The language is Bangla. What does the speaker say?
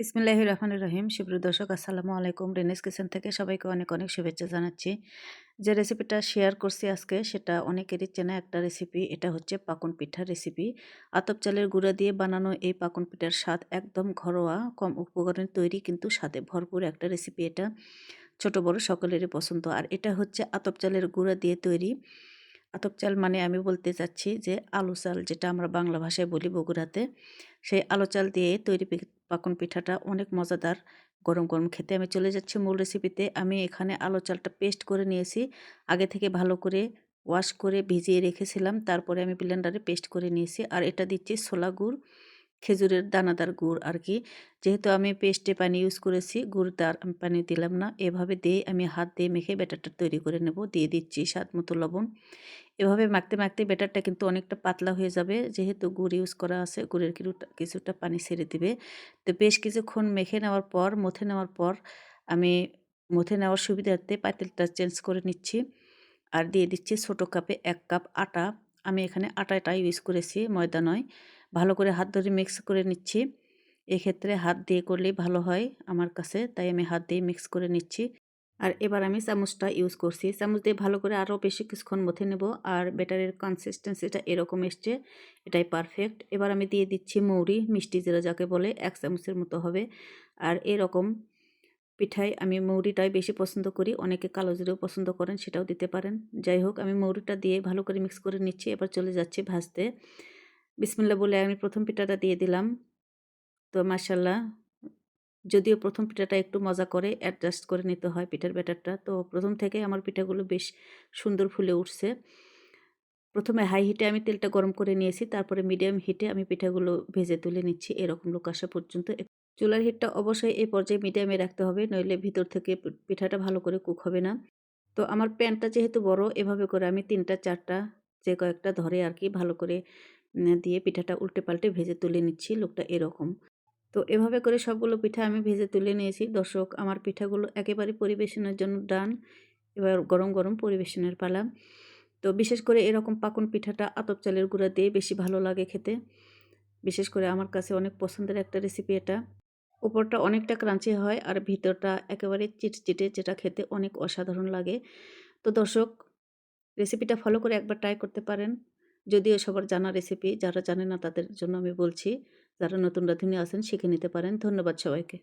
বিসমিল্লাহ রহমান রহিম। সুপ্রিয় দর্শক, আসসালামু আলাইকুম। রেনেস কিচেন থেকে সবাইকে অনেক অনেক শুভেচ্ছা জানাচ্ছি। যে রেসিপিটা শেয়ার করছি আজকে, সেটা অনেকেরই চেনা একটা রেসিপি এটা হচ্ছে পাকন পিঠার রেসিপি আতপ চালের গুঁড়া দিয়ে বানানো এই পাকন পিঠার স্বাদ একদম ঘরোয়া, কম উপকরণে তৈরি কিন্তু স্বাদে ভরপুর একটা রেসিপি এটা। ছোট, বড় সকলেরই পছন্দ। আর এটা হচ্ছে আতপ চালের গুঁড়া দিয়ে তৈরি। আতপ চাল মানে আমি বলতে চাচ্ছি যে আলু চাল, যেটা আমরা বাংলা ভাষায় বলি বগুড়াতে। সেই আলু চাল দিয়ে তৈরি পাকন পিঠাটা অনেক মজাদার, গরম গরম খেতে। আমি চলে যাচ্ছি মূল রেসিপিতে আমি এখানে আলু চালটা পেস্ট করে নিয়েছি। আগে থেকে ভালো করে ওয়াশ করে ভিজিয়ে রেখেছিলাম। তারপরে আমি ব্লেন্ডারে পেস্ট করে নিয়েছি। আর এটা দিচ্ছি ছোলা গুড়। খেজুরের দানাদার গুড় আর কি যেহেতু আমি পেস্টে পানি ইউজ করেছি, গুড় দার আমি পানি দিলাম না। এভাবে দিয়ে আমি হাত দিয়ে মেখে ব্যাটারটা তৈরি করে নেব। দিয়ে দিচ্ছি স্বাদ মতো লবণ। এভাবে মাখতে মাখতে ব্যাটারটা কিন্তু অনেকটা পাতলা হয়ে যাবে। যেহেতু গুড় ইউজ করা আছে, গুড়ের কিছুটা কিছুটা পানি ছেড়ে দিবে। তো বেশ কিছুক্ষণ মেখে নেওয়ার পর, মথে নেওয়ার পর আমি মথে নেওয়ার সুবিধার্থে পাতিলটা চেঞ্জ করে নিচ্ছি। আর দিয়ে দিচ্ছি ছোটো কাপে এক কাপ আটা। আমি এখানে আটাটা ইউজ করেছি, ময়দা নয়। ভালো করে হাত ধরে মিক্স করে নিচ্ছি। এক্ষেত্রে হাত দিয়ে করলেই ভালো হয় আমার কাছে, তাই আমি হাত দিয়ে মিক্স করে নিচ্ছি। আর এবার আমি চামচটা ইউজ করছি। চামচ দিয়ে ভালো করে আরও বেশি কিছুক্ষণ মথে নেব আর ব্যাটারের কনসিস্টেন্সিটা এরকম এসছে, এটাই পারফেক্ট এবার আমি দিয়ে দিচ্ছি মৌরি, মিষ্টি জিরা যাকে বলে, এক চামচের মতো হবে। আর এরকম পিঠায় আমি মৌরিটাই বেশি পছন্দ করি। অনেকে কালো জিরেও পছন্দ করেন, সেটাও দিতে পারেন। যাই হোক, আমি মৌরিটা দিয়ে ভালো করে মিক্স করে নিচ্ছি। এবার চলে যাচ্ছি ভাজতে। বিসমিল্লা বলে আমি প্রথম পিঠাটা দিয়ে দিলাম। তো মাসাল্লাহ যদিও প্রথম পিঠাটা একটু মজা করে অ্যাডজাস্ট করে নিতে হয় পিঠার ব্যাটারটা। তো প্রথম থেকে আমার পিঠাগুলো বেশ সুন্দর ফুলে উঠছে। প্রথমে হাই হিটে আমি তেলটা গরম করে নিয়েছি, তারপরে মিডিয়াম হিটে আমি পিঠাগুলো ভেজে তুলে নিচ্ছি। এরকম লোক আসা পর্যন্ত চুলার হিটটা অবশ্যই এই পর্যায়ে মিডিয়ামে রাখতে হবে, নইলে ভিতর থেকে পিঠাটা ভালো করে কুক হবে না। তো আমার প্যানটা যেহেতু বড়, এভাবে করে আমি তিনটা, চারটা, যে কয়েকটা ধরে আর কি ভালো করে দিয়ে পিঠাটা উল্টে পাল্টে ভেজে তুলে নিচ্ছি, লোকটা এরকম। তো এভাবে করে সবগুলো পিঠা আমি ভেজে তুলে নিয়েছি। দর্শক, আমার পিঠাগুলো একেবারে পরিবেশনের জন্য ডান, এবার গরম গরম পরিবেশনের পালা। তো বিশেষ করে এরকম পাকুন পিঠাটা আতপ চালের গুঁড়া দিয়ে বেশি ভালো লাগে খেতে। বিশেষ করে আমার কাছে অনেক পছন্দের একটা রেসিপি এটা। উপরটা অনেকটা ক্রাঞ্চি হয় আর ভিতরটা একেবারে চিটচিটে, যেটা খেতে অনেক অসাধারণ লাগে। তো দর্শক রেসিপিটা ফলো করে একবার ট্রাই করতে পারেন। যদিও সবার জানা রেসিপি যারা জানে না তাদের জন্য আমি বলছি, যারা নতুন রাঁধুনি আছেন শিখে নিতে পারেন। ধন্যবাদ সবাইকে।